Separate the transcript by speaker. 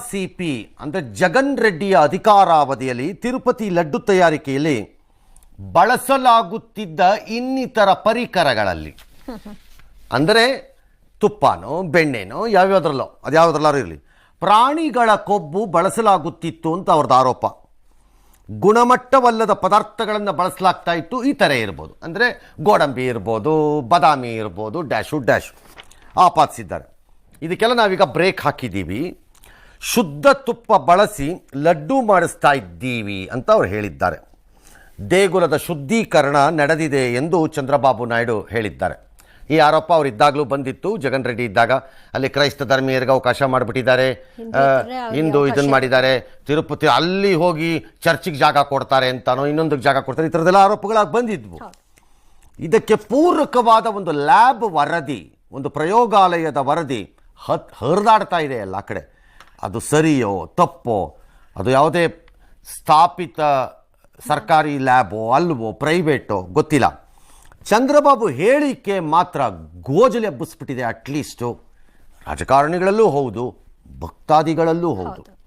Speaker 1: R C ಅಂದರೆ ಜಗನ್ ರೆಡ್ಡಿಯ ಅಧಿಕಾರಾವಧಿಯಲ್ಲಿ ತಿರುಪತಿ ಲಡ್ಡು ತಯಾರಿಕೆಯಲ್ಲಿ ಬಳಸಲಾಗುತ್ತಿದ್ದ ಇನ್ನಿತರ ಪರಿಕರಗಳಲ್ಲಿ. ಅಂದರೆ ತುಪ್ಪನೋ, ಬೆಣ್ಣೆನೋ, ಯಾವ್ಯಾವುದ್ರಲ್ಲೋ, ಅದು ಯಾವುದ್ರಲ್ಲಾರು ಇರಲಿ. ಪ್ರಾಣಿಗಳ ಕೊಬ್ಬು ಬಳಸಲಾಗುತ್ತಿತ್ತು ಅಂತ ಅವ್ರದ್ದು ಆರೋಪ. ಗುಣಮಟ್ಟವಲ್ಲದ ಪದಾರ್ಥಗಳನ್ನು ಬಳಸಲಾಗ್ತಾ ಇತ್ತು, ಈ ಥರ ಇರ್ಬೋದು. ಅಂದರೆ ಗೋಡಂಬಿ ಇರ್ಬೋದು, ಬಾದಾಮಿ ಇರ್ಬೋದು, ಡ್ಯಾಶು ಡ್ಯಾಶು. ಆಪಾದಿಸಿದ್ದಾರೆ ಇದಕ್ಕೆಲ್ಲ ನಾವೀಗ ಬ್ರೇಕ್ ಹಾಕಿದ್ದೀವಿ. ಶುದ್ಧ ತುಪ್ಪ ಬಳಸಿ ಲಡ್ಡು ಮಾಡಿಸ್ತಾ ಇದ್ದೀವಿ ಅಂತ ಅವರು ಹೇಳಿದ್ದಾರೆ. ದೇಗುಲದ ಶುದ್ಧೀಕರಣ ನಡೆದಿದೆ ಎಂದು ಚಂದ್ರಬಾಬು ನಾಯ್ಡು ಹೇಳಿದ್ದಾರೆ. ಈ ಆರೋಪ ಅವರು ಇದ್ದಾಗಲೂ ಬಂದಿತ್ತು. ಜಗನ್ ರೆಡ್ಡಿ ಇದ್ದಾಗ ಅಲ್ಲಿ ಕ್ರೈಸ್ತ ಧರ್ಮೀಯರಿಗೆ ಅವಕಾಶ ಮಾಡಿಬಿಟ್ಟಿದ್ದಾರೆ. ಇಂದು ಹಿಂದೂ ಇದನ್ನು ಮಾಡಿದ್ದಾರೆ. ತಿರುಪತಿ ಅಲ್ಲಿ ಹೋಗಿ ಚರ್ಚಿಗೆ ಜಾಗ ಕೊಡ್ತಾರೆ ಅಂತಾನೋ ಇನ್ನೊಂದಕ್ಕೆ ಜಾಗ ಕೊಡ್ತಾರೆ. ಈ ಥರದೆಲ್ಲ ಆರೋಪಗಳಾಗಿ ಬಂದಿದ್ವು. ಇದಕ್ಕೆ ಪೂರಕವಾದ ಒಂದು ಲ್ಯಾಬ್ ವರದಿ ಒಂದು ಪ್ರಯೋಗಾಲಯದ ವರದಿ ಹತ್ ಹರಿದಾಡ್ತಾ ಇದೆ ಎಲ್ಲ ಕಡೆ. ಅದು ಸರಿಯೋ, ತಪ್ಪೋ, ಅದು ಯಾವುದೇ ಸ್ಥಾಪಿತ ಸರ್ಕಾರಿ ಲ್ಯಾಬೋ, ಅಲ್ವೋ, ಪ್ರೈವೇಟೋ, ಗೊತ್ತಿಲ್ಲ. ಚಂದ್ರಬಾಬು ಹೇಳಿಕೆ ಮಾತ್ರ ಗೋಜಲಿ ಹಬ್ಬಿಸ್ಬಿಟ್ಟಿದೆ ಅಟ್ಲೀಸ್ಟು ರಾಜಕಾರಣಿಗಳಲ್ಲೂ ಹೌದು, ಭಕ್ತಾದಿಗಳಲ್ಲೂ ಹೌದು.